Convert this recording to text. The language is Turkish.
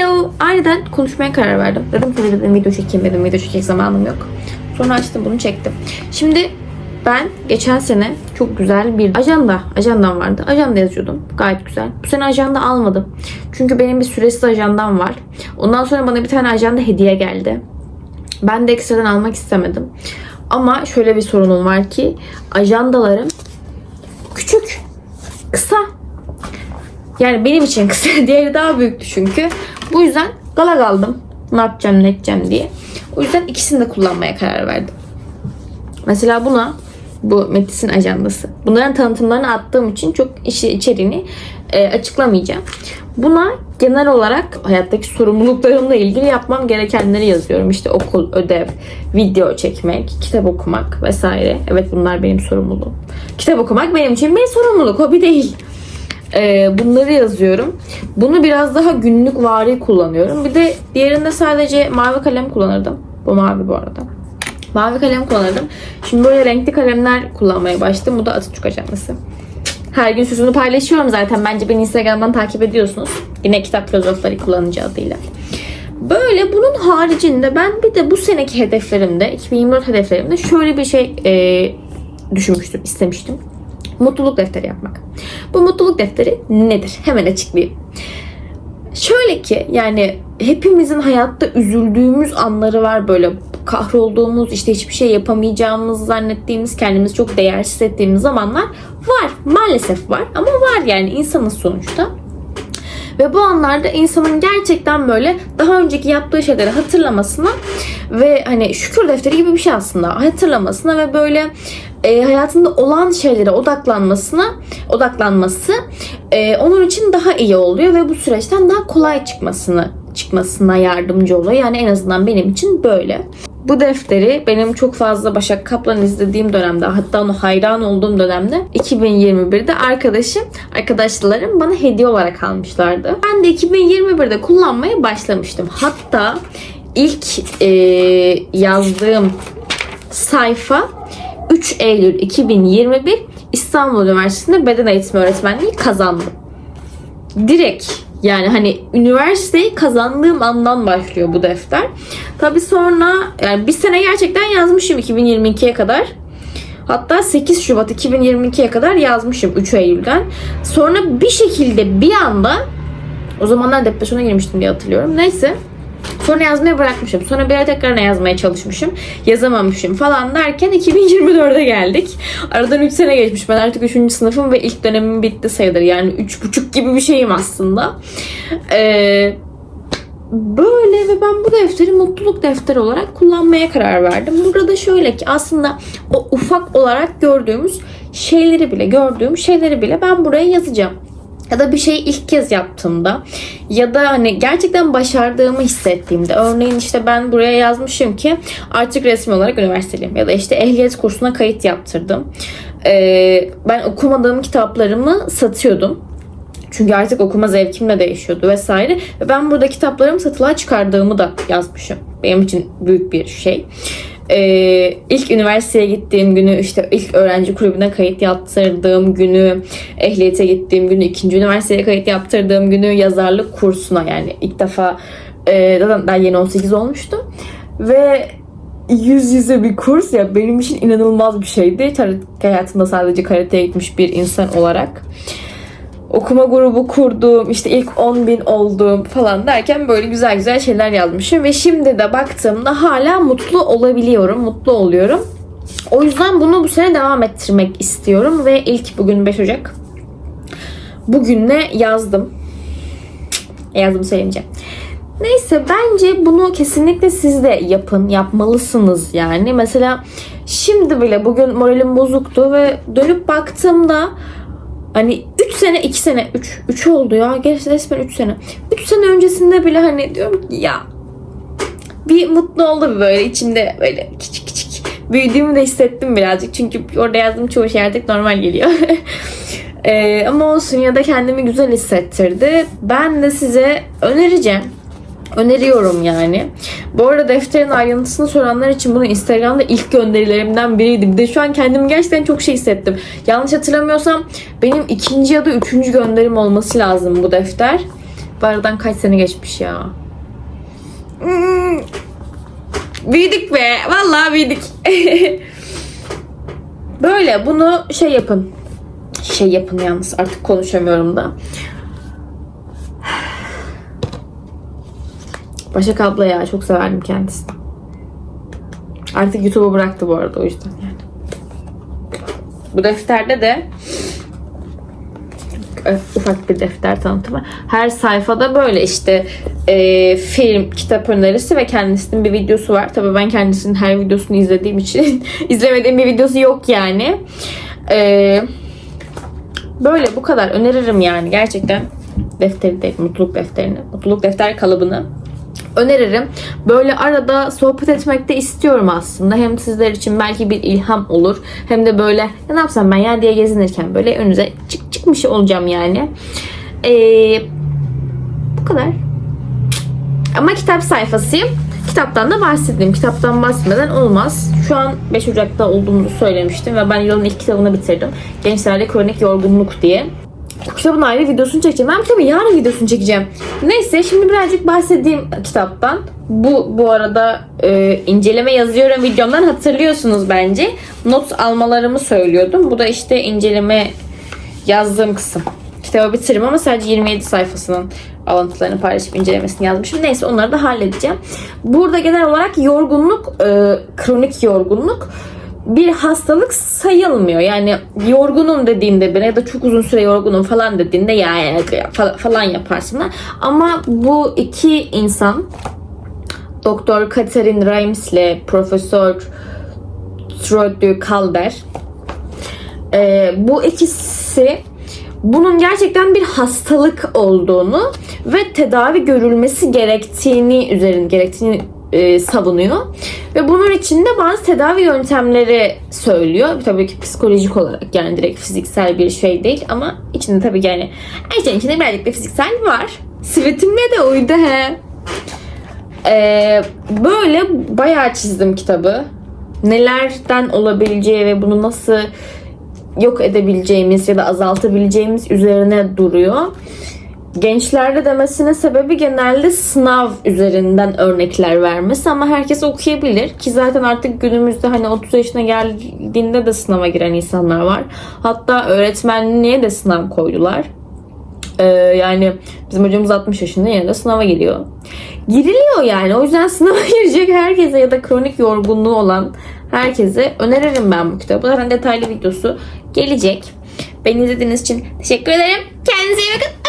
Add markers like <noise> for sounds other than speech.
Hello. Aniden konuşmaya karar verdim. Dedim ki dedim video çekeyim dedim. Video çekecek zamanım yok. Sonra açtım bunu çektim. Şimdi ben geçen sene çok güzel bir ajanda, ajandam vardı. Ajanda yazıyordum. Gayet güzel. Bu sene ajanda almadım. Çünkü benim bir süresiz ajandam var. Ondan sonra bana bir tane ajanda hediye geldi. Ben de ekstradan almak istemedim. Ama şöyle bir sorunum var ki ajandalarım küçük, kısa. Yani benim için kısa. <laughs> Diğeri daha büyüktü çünkü. Bu yüzden gala kaldım. Ne yapacağım ne edeceğim diye. O yüzden ikisini de kullanmaya karar verdim. Mesela buna bu Metis'in ajandası. Bunların tanıtımlarını attığım için çok işi içeriğini e, açıklamayacağım. Buna genel olarak hayattaki sorumluluklarımla ilgili yapmam gerekenleri yazıyorum. İşte okul, ödev, video çekmek, kitap okumak vesaire. Evet bunlar benim sorumluluğum. Kitap okumak benim için bir sorumluluk, hobi değil. E, bunları yazıyorum. Bunu biraz daha günlük vari kullanıyorum. Bir de diğerinde sadece mavi kalem kullanırdım. Bu mavi bu arada. Mavi kalem kullanırdım. Şimdi böyle renkli kalemler kullanmaya başladım. Bu da Atatürk ajandası. Her gün süsünü paylaşıyorum zaten. Bence beni Instagram'dan takip ediyorsunuz. Yine kitap filozofları kullanıcı adıyla. Böyle bunun haricinde ben bir de bu seneki hedeflerimde, 2024 hedeflerimde şöyle bir şey e, düşünmüştüm, istemiştim. Mutluluk defteri yapmak. Bu mutluluk defteri nedir? Hemen açıklayayım. Şöyle ki yani hepimizin hayatta üzüldüğümüz anları var böyle kahrolduğumuz işte hiçbir şey yapamayacağımız zannettiğimiz kendimizi çok değersiz ettiğimiz zamanlar var maalesef var ama var yani insanız sonuçta. Ve bu anlarda insanın gerçekten böyle daha önceki yaptığı şeyleri hatırlamasına ve hani şükür defteri gibi bir şey aslında hatırlamasına ve böyle e, hayatında olan şeylere odaklanmasına odaklanması e, onun için daha iyi oluyor ve bu süreçten daha kolay çıkmasını çıkmasına yardımcı oluyor. Yani en azından benim için böyle. Bu defteri benim çok fazla Başak Kaplan izlediğim dönemde hatta ona hayran olduğum dönemde 2021'de arkadaşım, arkadaşlarım bana hediye olarak almışlardı. Ben de 2021'de kullanmaya başlamıştım. Hatta ilk e, yazdığım sayfa 3 Eylül 2021 İstanbul Üniversitesi'nde beden eğitimi öğretmenliği kazandım. Direkt yani hani üniversiteyi kazandığım andan başlıyor bu defter. Tabii sonra yani bir sene gerçekten yazmışım 2022'ye kadar. Hatta 8 Şubat 2022'ye kadar yazmışım 3 Eylül'den. Sonra bir şekilde bir anda o zamanlar depresyona girmiştim diye hatırlıyorum. Neyse. Sonra yazmaya bırakmışım. Sonra bir ara tekrar yazmaya çalışmışım. Yazamamışım falan derken 2024'e geldik. Aradan 3 sene geçmiş. Ben artık 3. sınıfım ve ilk dönemim bitti sayılır. Yani 3,5 gibi bir şeyim aslında. Ee, böyle ve ben bu defteri mutluluk defteri olarak kullanmaya karar verdim. Burada da şöyle ki aslında o ufak olarak gördüğümüz şeyleri bile gördüğüm şeyleri bile ben buraya yazacağım ya da bir şeyi ilk kez yaptığımda ya da hani gerçekten başardığımı hissettiğimde örneğin işte ben buraya yazmışım ki artık resmi olarak üniversiteliyim ya da işte ehliyet kursuna kayıt yaptırdım. Ee, ben okumadığım kitaplarımı satıyordum. Çünkü artık okuma zevkim de değişiyordu vesaire. Ve ben burada kitaplarımı satılığa çıkardığımı da yazmışım. Benim için büyük bir şey. Ee, ilk üniversiteye gittiğim günü, işte ilk öğrenci kulübüne kayıt yaptırdığım günü, ehliyete gittiğim günü, ikinci üniversiteye kayıt yaptırdığım günü, yazarlık kursuna yani ilk defa e, zaten daha yeni 18 olmuştum. Ve yüz yüze bir kurs ya benim için inanılmaz bir şeydi. Hayatımda sadece karateye gitmiş bir insan olarak okuma grubu kurdum, işte ilk 10 bin oldum falan derken böyle güzel güzel şeyler yazmışım. Ve şimdi de baktığımda hala mutlu olabiliyorum, mutlu oluyorum. O yüzden bunu bu sene devam ettirmek istiyorum ve ilk bugün 5 Ocak. Bugünle yazdım. Yazdım söyleyince. Neyse bence bunu kesinlikle siz de yapın, yapmalısınız yani. Mesela şimdi bile bugün moralim bozuktu ve dönüp baktığımda Hani 3 sene 2 sene 3 3 oldu ya. Gerçi resmen 3 sene. 3 sene öncesinde bile hani diyorum ki ya bir mutlu oldu böyle içimde böyle küçük küçük büyüdüğümü de hissettim birazcık. Çünkü orada yazdığım çoğu şey artık normal geliyor. <laughs> ee, ama olsun ya da kendimi güzel hissettirdi. Ben de size önereceğim. Öneriyorum yani. Bu arada defterin ayrıntısını soranlar için bunu Instagram'da ilk gönderilerimden biriydi. Bir de şu an kendimi gerçekten çok şey hissettim. Yanlış hatırlamıyorsam benim ikinci ya da üçüncü gönderim olması lazım bu defter. Bu aradan kaç sene geçmiş ya. Hmm. Büyüdük be. Vallahi büyüdük. <laughs> Böyle bunu şey yapın. Şey yapın yalnız artık konuşamıyorum da. Başak abla ya çok severdim kendisini. Artık YouTube'u bıraktı bu arada o yüzden yani. Bu defterde de ufak bir defter tanıtımı. Her sayfada böyle işte e, film, kitap önerisi ve kendisinin bir videosu var. Tabii ben kendisinin her videosunu izlediğim için <laughs> izlemediğim bir videosu yok yani. E, böyle bu kadar öneririm yani gerçekten defteri de mutluluk defterini, mutluluk defter kalıbını öneririm. Böyle arada sohbet etmek de istiyorum aslında. Hem sizler için belki bir ilham olur. Hem de böyle ya ne yapsam ben ya diye gezinirken böyle önünüze çık çıkmış olacağım yani. Ee, bu kadar. Ama kitap sayfasıyım. Kitaptan da bahsedeyim. Kitaptan bahsetmeden olmaz. Şu an 5 Ocak'ta olduğumuzu söylemiştim ve ben yılın ilk kitabını bitirdim. Gençlerde Kronik Yorgunluk diye. Kitabın ayrı videosunu çekeceğim. Ben kitabın yarın videosunu çekeceğim. Neyse şimdi birazcık bahsedeyim kitaptan. Bu bu arada e, inceleme yazıyorum videomdan hatırlıyorsunuz bence. Not almalarımı söylüyordum. Bu da işte inceleme yazdığım kısım. Kitabı bitiririm ama sadece 27 sayfasının alıntılarını paylaşıp incelemesini yazmışım. Neyse onları da halledeceğim. Burada genel olarak yorgunluk, e, kronik yorgunluk bir hastalık sayılmıyor. Yani yorgunum dediğinde bir ya da çok uzun süre yorgunum falan dediğinde ya, ya, ya falan- yaparsın. Ama bu iki insan Doktor Catherine Rimes ile Profesör Trude Calder ee, bu ikisi bunun gerçekten bir hastalık olduğunu ve tedavi görülmesi gerektiğini üzerine gerektiğini e, savunuyor. Ve bunun için de bazı tedavi yöntemleri söylüyor. Tabii ki psikolojik olarak yani direkt fiziksel bir şey değil ama içinde tabii yani her şeyin içinde birazcık da fiziksel var. Sivetimle de uydu he. Ee, böyle bayağı çizdim kitabı. Nelerden olabileceği ve bunu nasıl yok edebileceğimiz ya da azaltabileceğimiz üzerine duruyor. Gençlerde demesinin sebebi genelde sınav üzerinden örnekler vermesi ama herkes okuyabilir ki zaten artık günümüzde hani 30 yaşına geldiğinde de sınava giren insanlar var. Hatta öğretmenliğe de sınav koydular. Ee, yani bizim hocamız 60 yaşında yine de sınava giriyor. Giriliyor yani. O yüzden <laughs> sınava girecek herkese ya da kronik yorgunluğu olan herkese öneririm ben bu kitabı. Zaten detaylı videosu gelecek. Beni izlediğiniz için teşekkür ederim. Kendinize iyi bakın.